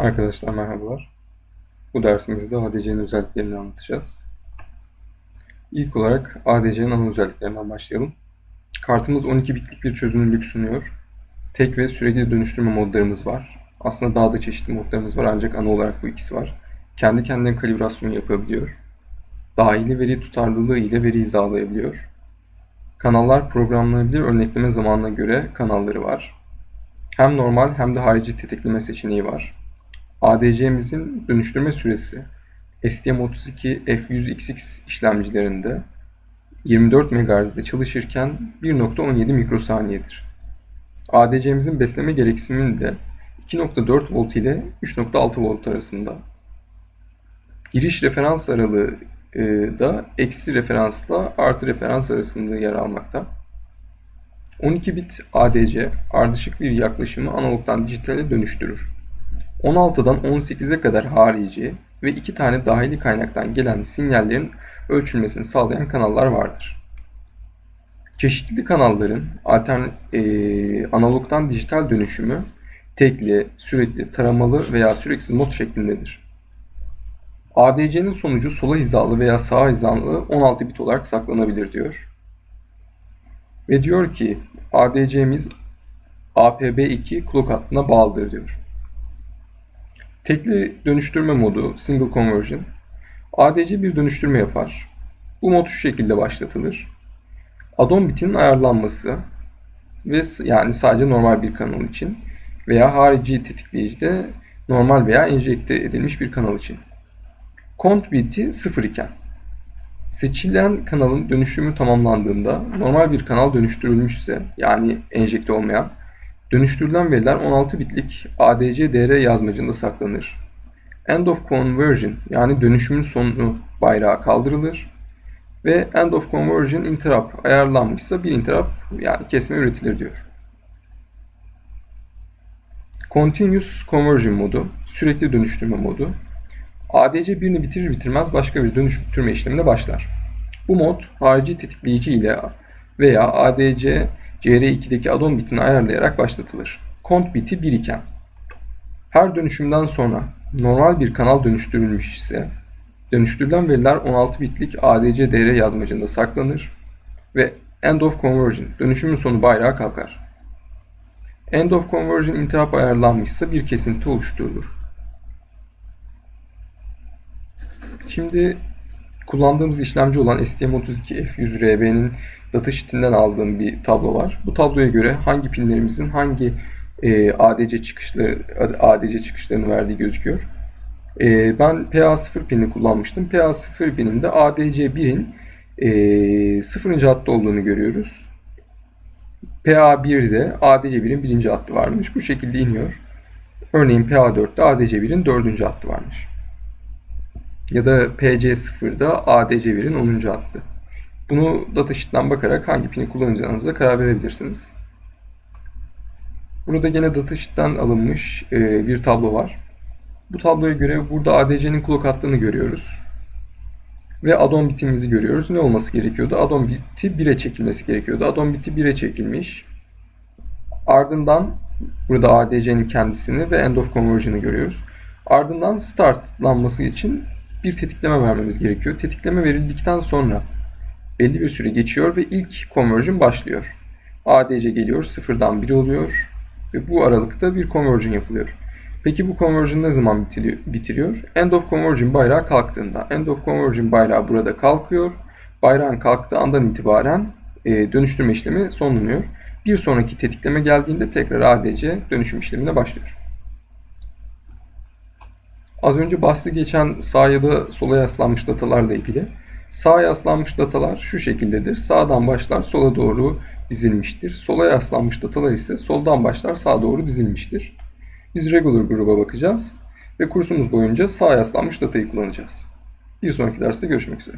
Arkadaşlar merhabalar. Bu dersimizde ADC'nin özelliklerini anlatacağız. İlk olarak ADC'nin ana özelliklerinden başlayalım. Kartımız 12 bitlik bir çözünürlük sunuyor. Tek ve sürekli dönüştürme modlarımız var. Aslında daha da çeşitli modlarımız var ancak ana olarak bu ikisi var. Kendi kendine kalibrasyon yapabiliyor. Dahili veri tutarlılığı ile veri hizalayabiliyor. Kanallar programlanabilir örnekleme zamanına göre kanalları var. Hem normal hem de harici tetikleme seçeneği var. ADC'mizin dönüştürme süresi STM32 F100XX işlemcilerinde 24 MHz'de çalışırken 1.17 mikrosaniyedir. ADC'mizin besleme gereksinimi de 2.4 volt ile 3.6 volt arasında. Giriş referans aralığı e, da eksi referansla artı referans arasında yer almakta. 12 bit ADC ardışık bir yaklaşımı analogdan dijitale dönüştürür. 16'dan 18'e kadar harici ve 2 tane dahili kaynaktan gelen sinyallerin ölçülmesini sağlayan kanallar vardır. Çeşitli kanalların altern e, analogdan dijital dönüşümü tekli, sürekli, taramalı veya süreksiz mod şeklindedir. ADC'nin sonucu sola hizalı veya sağa hizalı 16 bit olarak saklanabilir Ve diyor ki ADC'miz APB2 clock hattına bağlıdır diyor. Tekli dönüştürme modu Single Conversion. ADC bir dönüştürme yapar. Bu mod şu şekilde başlatılır. Addon bitinin ayarlanması ve yani sadece normal bir kanal için veya harici tetikleyicide normal veya enjekte edilmiş bir kanal için. Kont biti 0 iken seçilen kanalın dönüşümü tamamlandığında normal bir kanal dönüştürülmüşse yani enjekte olmayan Dönüştürülen veriler 16 bitlik ADC-DR yazmacında saklanır. End of conversion yani dönüşümün sonu bayrağı kaldırılır ve end of conversion interrupt ayarlanmışsa bir interrupt yani kesme üretilir diyor. Continuous conversion modu, sürekli dönüştürme modu. ADC birini bitirir bitirmez başka bir dönüştürme işlemine başlar. Bu mod harici tetikleyici ile veya ADC CR2'deki addon bitini ayarlayarak başlatılır. Kont biti 1 iken her dönüşümden sonra normal bir kanal dönüştürülmüş ise dönüştürülen veriler 16 bitlik ADC DR yazmacında saklanır ve End of Conversion dönüşümün sonu bayrağı kalkar. End of Conversion interrupt ayarlanmışsa bir kesinti oluşturulur. Şimdi kullandığımız işlemci olan STM32F100RB'nin datasheet'inden aldığım bir tablo var. Bu tabloya göre hangi pinlerimizin hangi e, ADC çıkışları ADC çıkışlarını verdiği gözüküyor. E, ben PA0 pinini kullanmıştım. PA0 pininde ADC1'in e, 0. hattı olduğunu görüyoruz. PA1'de ADC1'in 1. hattı varmış. Bu şekilde iniyor. Örneğin PA4'te ADC1'in 4. hattı varmış. Ya da PC0'da ADC1'in 10. hattı. Bunu datasheet'ten bakarak hangi pini kullanacağınıza karar verebilirsiniz. Burada gene datasheet'ten alınmış e, bir tablo var. Bu tabloya göre burada ADC'nin clock hattını görüyoruz. Ve addon bitimizi görüyoruz. Ne olması gerekiyordu? Addon biti 1'e çekilmesi gerekiyordu. Addon biti 1'e çekilmiş. Ardından burada ADC'nin kendisini ve end of conversion'ı görüyoruz. Ardından startlanması için bir tetikleme vermemiz gerekiyor. Tetikleme verildikten sonra belli bir süre geçiyor ve ilk conversion başlıyor. ADC geliyor, sıfırdan 1 oluyor ve bu aralıkta bir conversion yapılıyor. Peki bu conversion ne zaman bitiriyor? End of conversion bayrağı kalktığında. End of conversion bayrağı burada kalkıyor. Bayrağın kalktığı andan itibaren e, dönüştürme işlemi sonlanıyor. Bir sonraki tetikleme geldiğinde tekrar ADC dönüşüm işlemine başlıyor. Az önce bahsi geçen sağ ya da sola yaslanmış datalarla ilgili Sağa yaslanmış datalar şu şekildedir. Sağdan başlar sola doğru dizilmiştir. Sola yaslanmış datalar ise soldan başlar sağa doğru dizilmiştir. Biz regular gruba bakacağız ve kursumuz boyunca sağa yaslanmış datayı kullanacağız. Bir sonraki derste görüşmek üzere.